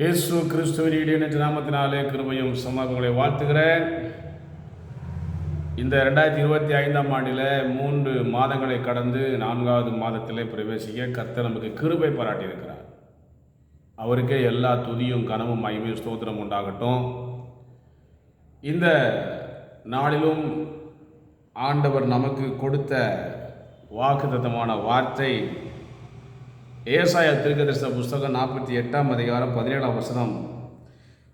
இயேசு கிறிஸ்துவின் இடையினற்ற நாமத்தினாலே கிருபையும் சமாகங்களை வாழ்த்துகிறேன். இந்த ரெண்டாயிரத்தி இருபத்தி ஐந்தாம் ஆண்டில் மூன்று மாதங்களை கடந்து நான்காவது மாதத்திலே பிரவேசிக்க கர்த்தர் நமக்கு கிருபை பாராட்டியிருக்கிறார். அவருக்கே எல்லா துதியும் கனமும் மகிமையும் ஸ்தோத்திரம் உண்டாகட்டும். இந்த நாளிலும் ஆண்டவர் நமக்கு கொடுத்த வாக்குத்தத்தமான வார்த்தை ஏசாய தீர்க்கதரிசன புஸ்தகம் நாற்பத்தி எட்டாம் அதிகாரம் பதினேழாம் வசனம்.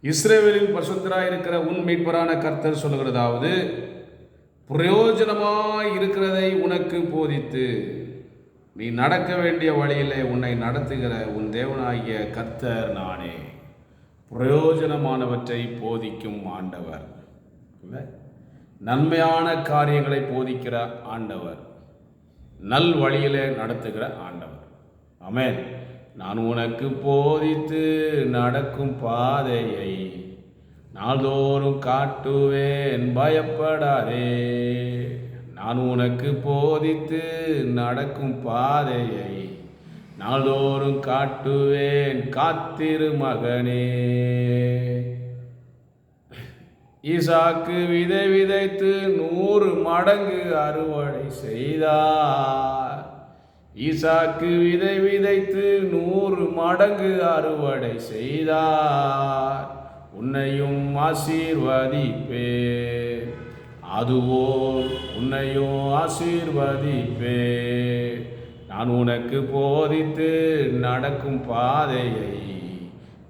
இஸ்ரேவேலின் பசுந்தராக இருக்கிற உன் மீட்பரான கர்த்தர் சொல்லுகிறதாவது பிரயோஜனமாக இருக்கிறதை உனக்கு போதித்து நீ நடக்க வேண்டிய வழியிலே உன்னை நடத்துகிற உன் தேவனாகிய கர்த்தர் நானே. பிரயோஜனமானவற்றை போதிக்கும் ஆண்டவர். இல்லை? நன்மையான காரியங்களை போதிக்கிற ஆண்டவர். நல் வழியிலே நடத்துகிற ஆண்டவர். அமேன் நான் உனக்கு போதித்து நடக்கும் பாதையை நாள்தோறும் காட்டுவேன் பயப்படாதே. நான் உனக்கு போதித்து நடக்கும் பாதையை நாள்தோறும் காட்டுவேன் காத்திரு மகனே. ஈசாக்கு விதை விதைத்து நூறு மடங்கு அறுவடை செய்தார். ஈசாக்கு விதை விதைத்து நூறு மடங்கு அறுவடை செய்தார். உன்னையும் ஆசீர்வதிப்பே அதுவோ உன்னையும் ஆசீர்வதிப்பே நான் உனக்கு போதித்து நடக்கும் பாதையை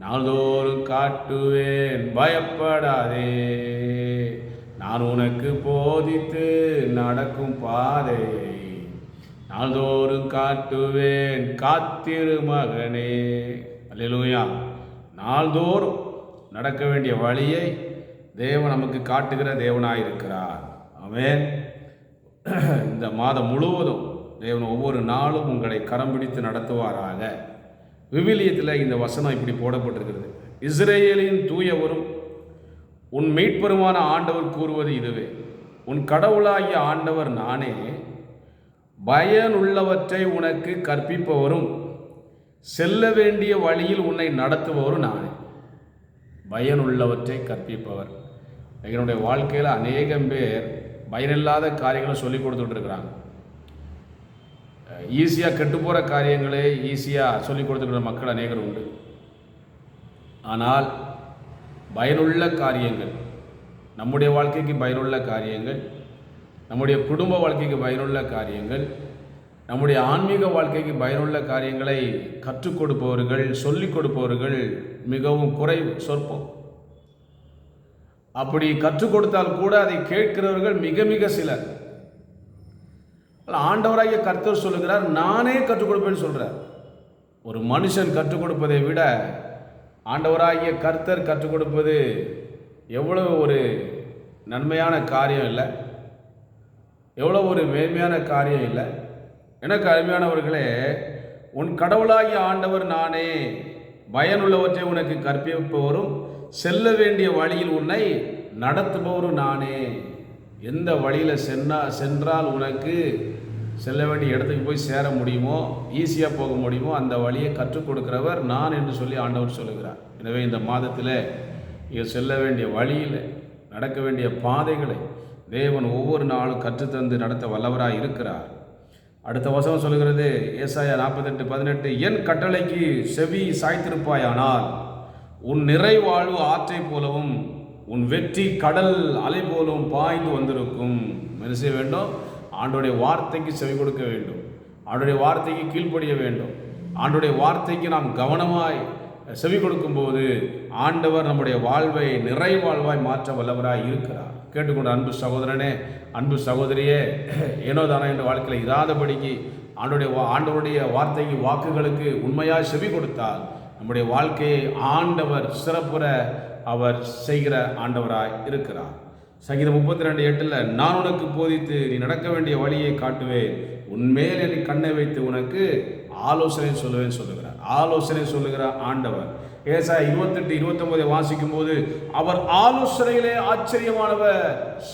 நாள்தோறும் காட்டுவேன். பயப்படாதே. நான் உனக்கு போதித்து நடக்கும் பாதையை நாள்தோறும் காட்டுவேன் காத்திரு மகனே. அல்லா நாள்தோறும் நடக்க வேண்டிய வழியை தேவன் நமக்கு காட்டுகிற தேவனாயிருக்கிறார். அவன் இந்த மாதம் முழுவதும் தேவன் ஒவ்வொரு நாளும் உங்களை கரம் பிடித்து நடத்துவாராக. விவிலியத்தில் இந்த வசனம் இப்படி போடப்பட்டிருக்கிறது. இஸ்ரேலின் தூயவரும் உன் மீட்பெருமான ஆண்டவர் கூறுவது இதுவே. உன் கடவுளாகிய ஆண்டவர் நானே பயனுள்ளவற்றை உனக்கு கற்பிப்பவரும் செல்ல வேண்டிய வழியில் உன்னை நடத்துபவரும் நானே. பயனுள்ளவற்றை கற்பிப்பவர். என்னுடைய வாழ்க்கையில் அநேகம் பேர் பயனில்லாத காரியங்களை சொல்லி கொடுத்துட்டு இருக்கிறாங்க. ஈஸியாக கெட்டு போகிற காரியங்களே ஈஸியாக சொல்லி கொடுத்துக்கிற மக்கள் அநேகர் உண்டு. ஆனால் பயனுள்ள காரியங்கள் நம்முடைய வாழ்க்கைக்கு பயனுள்ள காரியங்கள் நம்முடைய குடும்ப வாழ்க்கைக்கு பயனுள்ள காரியங்கள் நம்முடைய ஆன்மீக வாழ்க்கைக்கு பயனுள்ள காரியங்களை கற்றுக் கொடுப்பவர்கள் சொல்லிக் கொடுப்பவர்கள் மிகவும் குறைவு சொற்பம். அப்படி கற்றுக் கொடுத்தால் கூட அதை கேட்கிறவர்கள் மிக மிக சிலர். ஆண்டவராகிய கர்த்தர் சொல்லுகிறார் நானே கற்றுக் கொடுப்பேன்னு சொல்கிறார் ஒரு மனுஷன் கற்றுக் கொடுப்பதை விட ஆண்டவராகிய கர்த்தர் கற்றுக் கொடுப்பது எவ்வளவு ஒரு நன்மையான காரியம் இல்லை. எவ்வளோ ஒரு மேன்மையான காரியம் இல்லை. எனக்கு அருமையானவர்களே உன் கடவுளாகிய ஆண்டவர் நானே பயனுள்ளவற்றை உனக்கு கற்பிப்பவரும் செல்ல வேண்டிய வழியில் உன்னை நடத்துபவரும் நானே. எந்த வழியில் சென்னா சென்றால் உனக்கு செல்ல வேண்டிய இடத்துக்கு போய் சேர முடியுமோ ஈஸியாக போக முடியுமோ அந்த வழியை கற்றுக் கொடுக்கிறவர் நான் என்று சொல்லி ஆண்டவர் சொல்லுகிறார். எனவே இந்த மாதத்தில் இங்கே செல்ல வேண்டிய வழியில் நடக்க வேண்டிய பாதைகளை தேவன் ஒவ்வொரு நாளும் கற்றுத்தந்து நடத்த வல்லவராக இருக்கிறார். அடுத்த வசனம் சொல்லுகிறது ஏசாயா நாற்பத்தெட்டு பதினெட்டு என் கட்டளைக்கு செவி சாய்த்திருப்பாயானால் உன் நிறைவாழ்வு ஆற்றை போலவும் உன் வெற்றி கடல் அலை போலவும் பாய்ந்து வந்திருக்கும். என்ன செய்ய வேண்டும்? ஆண்டுடைய வார்த்தைக்கு செவி கொடுக்க வேண்டும். ஆண்டுடைய வார்த்தைக்கு கீழ்ப்படிய வேண்டும். ஆண்டுடைய வார்த்தைக்கு நாம் கவனமாய் செவி கொடுக்கும்போது ஆண்டவர் நம்முடைய வாழ்வை நிறைவாழ்வாய் மாற்ற வல்லவராய் இருக்கிறார். கேட்டுக்கொண்ட அன்பு சகோதரனே அன்பு சகோதரியே ஏனோ தானோ என்ற வாழ்க்கையில் இராதபடிக்கு ஆண்டுடைய வா- ஆண்டவருடைய வார்த்தைக்கு வாக்குகளுக்கு உண்மையாக செவி கொடுத்தால் நம்முடைய வாழ்க்கையை ஆண்டவர் சிறப்புற அவர் செய்கிற ஆண்டவராய் இருக்கிறார். சங்கீதம் முப்பத்தி ரெண்டு எட்டில் நான் உனக்கு போதித்து நீ நடக்க வேண்டிய வழியை காட்டுவேன். உன்மேல் என் கண்ணை வைத்து உனக்கு ஆலோசனை சொல்லுவேன் சொல்லுகிறார். ஆலோசனை சொல்லுகிற ஆண்டவர் ஏசா இருபத்தெட்டு இருபத்தொன்பதை வாசிக்கும் போது அவர் ஆலோசனையிலே ஆச்சரியமானவர்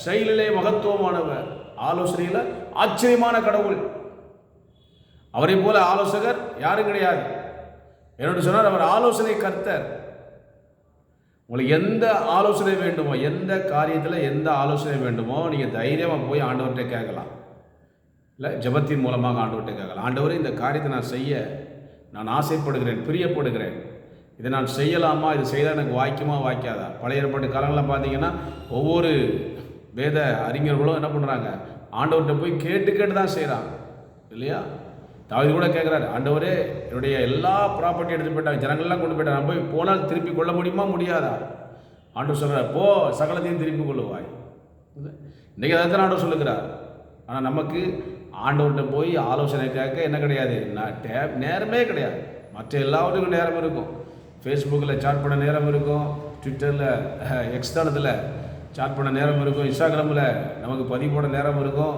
செயலிலே மகத்துவமானவர். ஆலோசனையில் ஆச்சரியமான கடவுள். அவரை போல ஆலோசகர் யாரும் கிடையாது. என்னோட சொன்னார் அவர் ஆலோசனை கர்த்தர். உங்களுக்கு எந்த ஆலோசனை வேண்டுமோ எந்த காரியத்தில் எந்த ஆலோசனை வேண்டுமோ நீங்கள் தைரியமாக போய் ஆண்டவர்கிட்ட கேட்கலாம். இல்லை ஜெபத்தின் மூலமாக ஆண்டவர்கிட்ட கேட்கலாம். ஆண்டவரே இந்த காரியத்தை நான் செய்ய நான் ஆசைப்படுகிறேன் பிரியப்படுகிறேன். இதை நான் செய்யலாமா? இது செய்தால் எனக்கு வாய்க்குமா? வாய்க்காதா? பழைய ஏற்பாட்டு காலங்களில் பார்த்தீங்கன்னா ஒவ்வொரு வேத அறிஞர்களும் என்ன பண்ணுறாங்க ஆண்டவர்கிட்ட போய் கேட்டு கேட்டு தான் செய்கிறாங்க இல்லையா? தாவி கூட கேட்குறாரு ஆண்டவரே என்னுடைய எல்லா ப்ராப்பர்ட்டி எடுத்து போயிட்டாங்க. ஜனங்கள்லாம் கொண்டு போயிட்டாங்க. நான் போய் போனால் திருப்பி கொள்ள முடியுமா? முடியாதா? ஆண்டவர் சொல்கிறார் போ சகலத்தையும் திருப்பி கொள்ளுவாய். இன்றைக்கி அதை தான் ஆண்டவர் சொல்லுகிறார். ஆனால் நமக்கு ஆண்டவர்கிட்ட போய் ஆலோசனை கேட்க என்ன கிடையாது? நான் டேப் நேரமே கிடையாது. மற்ற எல்லாவற்றுக்கும் நேரம் இருக்கும். ஃபேஸ்புக்கில் சாட் பண்ண நேரம் இருக்கும். ட்விட்டரில் எக்ஸ்தளத்தில் சாட் பண்ண நேரம் இருக்கும். இன்ஸ்டாகிராமில் நமக்கு பதிவு போட நேரம் இருக்கும்.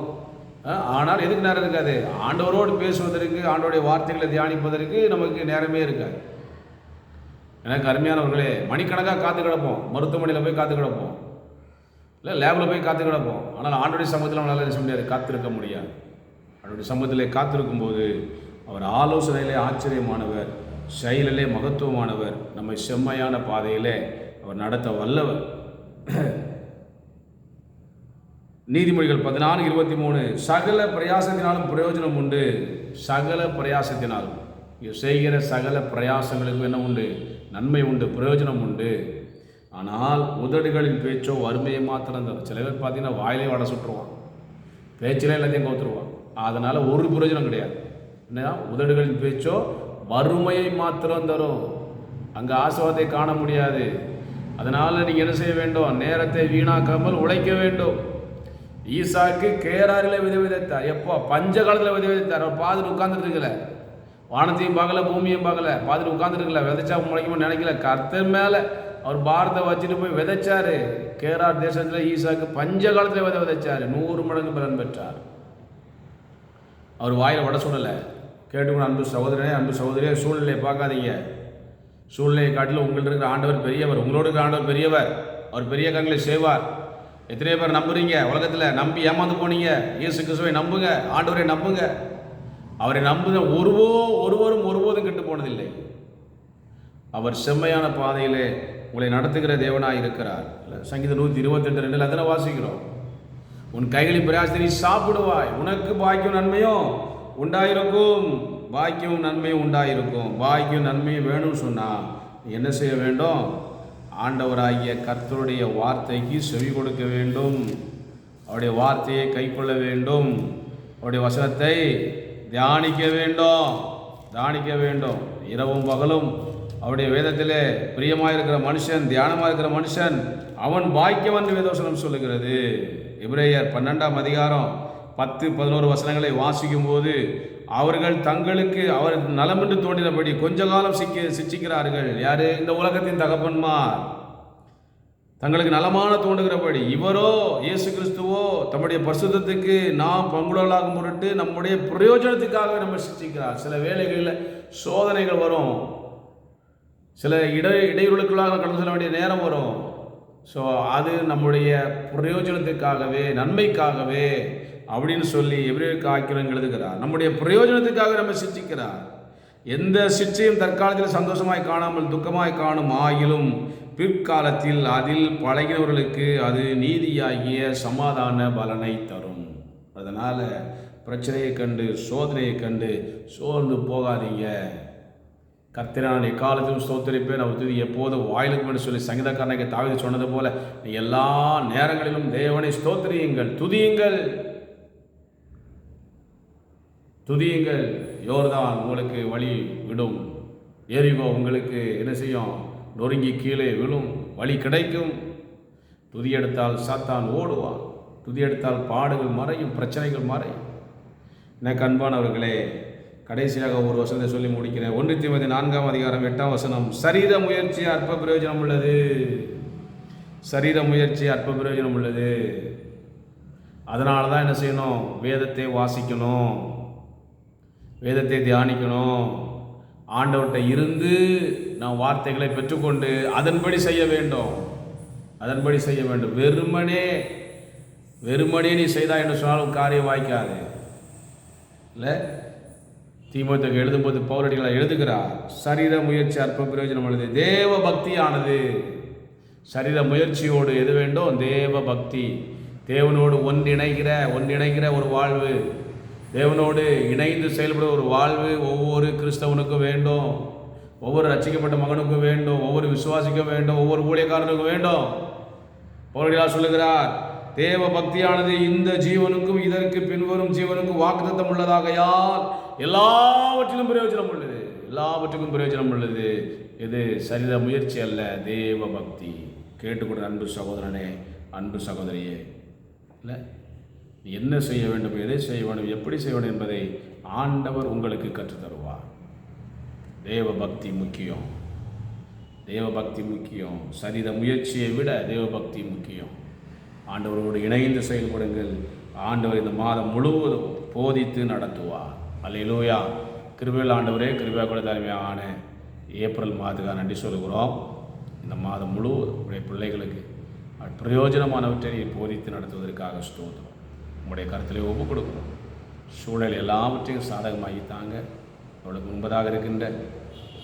ஆனால் எதுக்கு நேரம் இருக்காது? ஆண்டவரோடு பேசுவதற்கு ஆண்டோடைய வார்த்தைகளை தியானிப்பதற்கு நமக்கு நேரமே இருக்காது. எனக்கு அருமையானவர்களே மணிக்கணக்காக காத்து கிடப்போம். மருத்துவமனையில் போய் காத்து கிடப்போம். இல்லை லேபில் போய் காத்து கிடப்போம். ஆனால் ஆண்டோடைய சமூகத்தில் நம்மளால் என்ன செய்ய முடியாது? காத்திருக்க முடியாது. அவருடைய சமூகத்தில் காத்திருக்கும் போது அவர் ஆலோசனையிலே ஆச்சரியமானவர். செயலிலே மகத்துவமானவர் நம்மை செம்மையான பாதையிலே அவர் நடத்த வல்லவர். நீதிமொழிகள் பதினான்கு இருபத்தி மூணு சகல பிரயாசத்தினாலும் பிரயோஜனம் உண்டு. சகல பிரயாசத்தினாலும். இங்கே செய்கிற சகல பிரயாசங்களுக்கும் என்ன உண்டு? நன்மை உண்டு பிரயோஜனம் உண்டு. ஆனால் உதடுகளின் பேச்சோ வறுமையை மாத்திரம் தரும் சில பேர் பார்த்தீங்கன்னா வாயிலே வடை சுட்டுருவான். பேச்சிலே எல்லாத்தையும் கோத்துருவான். அதனால் ஒரு பிரயோஜனம் கிடையாது. என்ன உதடுகளின் பேச்சோ வறுமையை மாத்திரம் தரும். அங்கே ஆசுவாதத்தை காண முடியாது. அதனால் நீங்கள் என்ன செய்ய வேண்டும்? நேரத்தை வீணாக்காமல் உழைக்க வேண்டும். ஈசாக்கு கேராரில் விதை விதைத்தார். எப்போ பஞ்ச காலத்தில் விதை விதைத்தார். அவர் பாதில் உட்காந்துருக்கல வானத்தையும் பார்க்கல பூமியும் பார்க்கல. பாதில் உட்கார்ந்துருக்கல விதைச்சா முளைக்குமோ நினைக்கல. கர்த்தர் மேலே அவர் பாரத்தை வச்சுட்டு போய் விதைச்சாரு. கேரார் தேசத்தில் ஈசாக்கு பஞ்ச காலத்தில் விதை விதைச்சாரு. நூறு மடங்கு பலன் பெற்றார். அவர் வாயில் வட சுடலை. கேட்டுக்கணும் அன்பு சகோதரனே அன்பு சகோதரியே சூழ்நிலையை பார்க்காதீங்க. சூழ்நிலையை காட்டிலும் உங்கள்கிட்ட இருக்கிற ஆண்டவர் பெரியவர் உங்களோட இருக்கிற ஆண்டவர் பெரியவர். அவர் பெரிய கங்களை செய்வார். எத்தனை பேர் நம்புறீங்க உலகத்தில் நம்பி ஏமாந்து போனீங்க. இயேசு கிறிஸ்துவை நம்புங்க ஆண்டவரை நம்புங்க. அவரை நம்புங்க ஒருவோ ஒருவரும் ஒருபோதும் கெட்டு போனதில்லை. அவர் செம்மையான பாதையிலே உங்களை நடத்துகிற தேவனாக இருக்கிறார். இல்லை சங்கீதம் நூற்றி இருபத்தெட்டு ரெண்டில் அதில் வாசிக்கிறோம். உன் கைகளின் பிரயாசத்தை நீ சாப்பிடுவாய். உனக்கு பாக்கியம் நன்மையும் உண்டாயிருக்கும். பாக்கியம் நன்மையும் உண்டாயிருக்கும். பாக்கியம் நன்மையும் வேணும்னு சொன்னால் என்ன செய்ய வேண்டும்? ஆண்டவராகிய கர்த்தருடைய வார்த்தைக்கு செவி கொடுக்க வேண்டும். அவருடைய வார்த்தையை கைக்கொள்ள வேண்டும். அவருடைய வசனத்தை தியானிக்க வேண்டும். தியானிக்க வேண்டும். இரவும் பகலும் அவருடைய வேதத்திலே பிரியமாக இருக்கிற மனுஷன் தியானமாக இருக்கிற மனுஷன் அவன் பாக்கியவன் வேதோசனம் சொல்லுகிறது. இப்ரேயர் பன்னெண்டாம் அதிகாரம் பத்து பதினோரு வசனங்களை வாசிக்கும் போது அவர்கள் தங்களுக்கு அவர் நலமென்று தோன்றினபடி கொஞ்ச காலம் சிக்கி சிச்சிக்கிறார்கள் யாரு? இந்த உலகத்தின் தகப்பன்மார் தங்களுக்கு நலமான தோன்றுகிறபடி இவரோ இயேசு கிறிஸ்துவோ தம்முடைய பரிசுத்தத்துக்கு நாம் பங்குடலாகும் பொருட்டு நம்முடைய பிரயோஜனத்துக்காக நம்ம சிச்சிக்கிறார் சில வேலைகளில் சோதனைகள் வரும். சில இட இடையூறுகளுக்குள்ளாக கடந்து செல்ல வேண்டிய நேரம் வரும். ஸோ அது நம்முடைய பிரயோஜனத்துக்காகவே நன்மைக்காகவே அப்படின்னு சொல்லி எவ்வளவு ஆக்கிரம் எழுதுகிறார். நம்முடைய பிரயோஜனத்துக்காக நம்ம சிச்சிக்கிறார் எந்த சிச்சையும் தற்காலத்தில் சந்தோஷமாய் காணாமல் துக்கமாய் காணும் ஆயிலும் பிற்காலத்தில் அதில் பழகினவர்களுக்கு அது நீதியாகிய சமாதான பலனை தரும். அதனால் பிரச்சனையை கண்டு சோதனையை கண்டு சோர்ந்து போகாதீங்க. கர்த்தரான எக்காலத்திலும் ஸ்தோத்தரிப்பேன். அவர் துதி எப்போதும் வாயிலுக்கு என்று சொல்லி சங்கீதக்காரனுக்கு தாவித சொன்னது போல நீ எல்லா நேரங்களிலும் தேவனை ஸ்தோத்திரியுங்கள் துதியுங்கள். துதியுங்கள் யோர்தான் உங்களுக்கு வழி விடும். எரிகோ உங்களுக்கு என்ன செய்யும்? நொறுங்கி கீழே விழும். வழி கிடைக்கும். துதி எடுத்தால் சாத்தான் ஓடுவான். துதி எடுத்தால் பாடுகள் மறையும் பிரச்சனைகள் மறையும். எனக்கு அன்பானவர்களே கடைசியாக ஒரு வசனத்தை சொல்லி முடிக்கிறேன். ஒன்று தீமதி நான்காம் அதிகாரம் எட்டாம் வசனம். சரீர முயற்சி அற்ப பிரயோஜனம் உள்ளது. சரீர முயற்சி அற்ப பிரயோஜனம் உள்ளது. அதனால தான் என்ன செய்யணும்? வேதத்தை வாசிக்கணும். வேதத்தை தியானிக்கணும். ஆண்டவர்கிட்ட இருந்து நாம் வார்த்தைகளை பெற்றுக்கொண்டு அதன்படி செய்ய வேண்டும். அதன்படி செய்ய வேண்டும். வெறுமனே வெறுமனே நீ செய்தா என்று சொன்னாலும் காரியம் வாய்க்காது. இல்லை? தீமோத்தக்கு எழுதும்போது பௌரடிகளை எழுதுகிறார். சரீர முயற்சி அற்ப பிரயோஜனம் அல்லது தேவ பக்தியானது. சரீர முயற்சியோடு எது வேண்டும்? தேவ பக்தி. தேவனோடு ஒன்றிணைகிற ஒன்றிணைகிற ஒரு வாழ்வு. தேவனோடு இணைந்து செயல்பட ஒரு வாழ்வு ஒவ்வொரு கிறிஸ்தவனுக்கும் வேண்டும். ஒவ்வொரு ரசிக்கப்பட்ட மகனுக்கும் வேண்டும். ஒவ்வொரு விசுவாசிக்கும் வேண்டும். ஒவ்வொரு ஊழியக்காரனுக்கும் வேண்டும். பவுலடியா சொல்லுகிறார் தேவ பக்தியானது இந்த ஜீவனுக்கும் இதற்கு பின்வரும் ஜீவனுக்கும் வாக்குத்தத்தம் உள்ளதாகையால் எல்லாவற்றிலும் பிரயோஜனம் உள்ளது. எல்லாவற்றுக்கும் பிரயோஜனம் உள்ளது. இது சரீர முயற்சி அல்ல. தேவ பக்தி. கேட்டுக்கொண்ட அன்பு சகோதரனே அன்பு சகோதரியே இல்லை? என்ன செய்ய வேண்டும் எதை செய்ய வேண்டும் எப்படி செய்ய வேண்டும் என்பதை ஆண்டவர் உங்களுக்கு கற்றுத்தருவார். தேவ பக்தி முக்கியம். தேவ பக்தி முக்கியம். சரீர முயற்சியை விட தேவ பக்தி முக்கியம். ஆண்டவரோடு இணைந்து செயல்படுங்கள். ஆண்டவர் இந்த மாதம் முழுவதும் போதித்து நடத்துவார். அல்லேலூயா. கிருபையில் ஆண்டவரே கிருபா கூட தலைமையான ஏப்ரல் மாதத்துக்காக நன்றி சொல்கிறோம் இந்த மாதம் முழுவதும் உடைய பிள்ளைகளுக்கு பிரயோஜனமானவற்றை போதித்து நடத்துவதற்காக ஸ்தோத்திரம். உங்களுடைய கருத்திலே ஒப்பு கொடுக்கிறோம். சூழல் எல்லாவற்றையும் சாதகமாகி தாங்க அவளுக்கு முன்பதாக இருக்கின்ற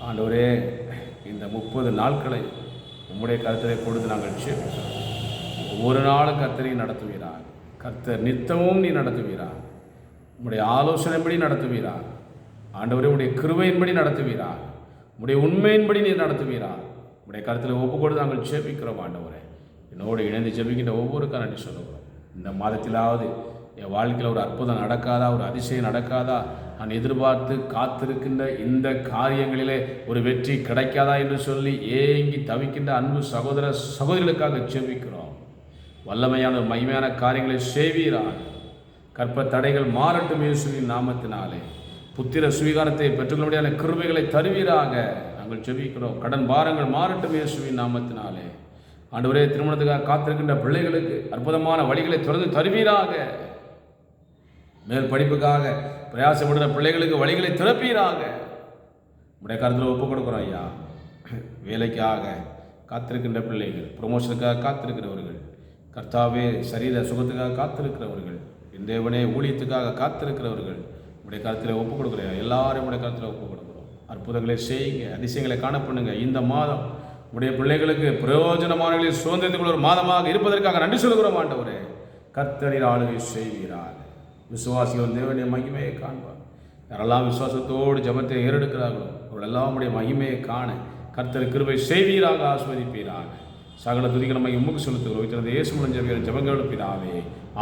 ஆண்டவரே இந்த முப்பது நாட்களை உம்முடைய கருத்திலே கொடுத்து நாங்கள் சேமிக்கிறோம் ஒவ்வொரு நாளும் கர்த்தரையும் நடத்துவீரா கர்த்தர் நித்தமும் நீ நடத்துவீரார் உம்முடைய ஆலோசனைப்படி நடத்துவீரா ஆண்டவரே உடைய கிருவையின்படி நடத்துவீரா உடைய உண்மையின்படி நீ நடத்துவீரா உடைய கருத்தில் ஒப்பு கொடுத்து நாங்கள் ஜெபிக்கிறோம் ஆண்டவரே. என்னோடு இணைந்து ஜெபிக்கின்ற ஒவ்வொரு நன்றி சொல்லுகிறோம். இந்த மாதத்திலாவது என் வாழ்க்கையில் ஒரு அற்புதம் நடக்காதா? ஒரு அதிசயம் நடக்காதா? நான் எதிர்பார்த்து காத்திருக்கின்ற இந்த காரியங்களிலே ஒரு வெற்றி கிடைக்காதா என்று சொல்லி ஏங்கி தவிக்கின்ற அன்பு சகோதர சகோதரிகளுக்காக செவிக்கிறோம் வல்லமையான மகிமையான காரியங்களை செய்வீராக. கற்ப தடைகள் மாறட்டும் இயேசுவின் நாமத்தினாலே. புத்திர சுவீகாரத்தை பெற்றுக்கொள்ள கிருமைகளை தருவீராக. நாங்கள் செவிக்கிறோம் கடன் பாரங்கள் மாறட்டும் இயேசுவின் நாமத்தினாலே. ஆண்டவரே திருமணத்துக்காக காத்திருக்கின்ற பிள்ளைகளுக்கு அற்புதமான வழிகளை தொடர்ந்து தருவீராக. மேல் படிப்புக்காக பிரயாசப்படுற பிள்ளைகளுக்கு வழிகளை திறப்பீராக. உடைய கருத்தில் ஒப்பு கொடுக்குறோம் ஐயா. வேலைக்காக காத்திருக்கின்ற பிள்ளைகள் ப்ரொமோஷனுக்காக காத்திருக்கிறவர்கள் கர்த்தாவே சரீர சுகத்துக்காக காத்திருக்கிறவர்கள் இந்த தேவனே ஊழியத்துக்காக காத்திருக்கிறவர்கள் உடைய கருத்தில் ஒப்பு கொடுக்குறேன் எல்லாரும் உடைய கருத்தில் ஒப்பு கொடுக்குறோம். அற்புதங்களை செய்யுங்க அதிசயங்களை காணப்படுங்க இந்த மாதம் உடைய பிள்ளைகளுக்கு பிரயோஜனமானவர்களை சுதந்திரத்துக்குள்ள ஒரு மாதமாக இருப்பதற்காக நன்றி சொல்கிறோம் ஆண்டவரே. கர்த்தரில் ஆளுகை செய்கிறார் விசுவாசிகள் தேவனுடைய மகிமையை காண்பார். யாரெல்லாம் விசுவாசத்தோடு ஜபத்தை ஏறெடுக்கிறார்களோ அவர்களெல்லாம் உடைய மகிமையை காண கர்த்தர் கிருபை செய்வீராக ஆஸ்வதிப்பீராக. சகல துதிகளை உமக்கு செலுத்துகிறோம். இத்தனை இயேசு முடிஞ்ச ஜபங்கள் பிதாவே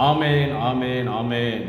ஆமேன் ஆமேன் ஆமேன்.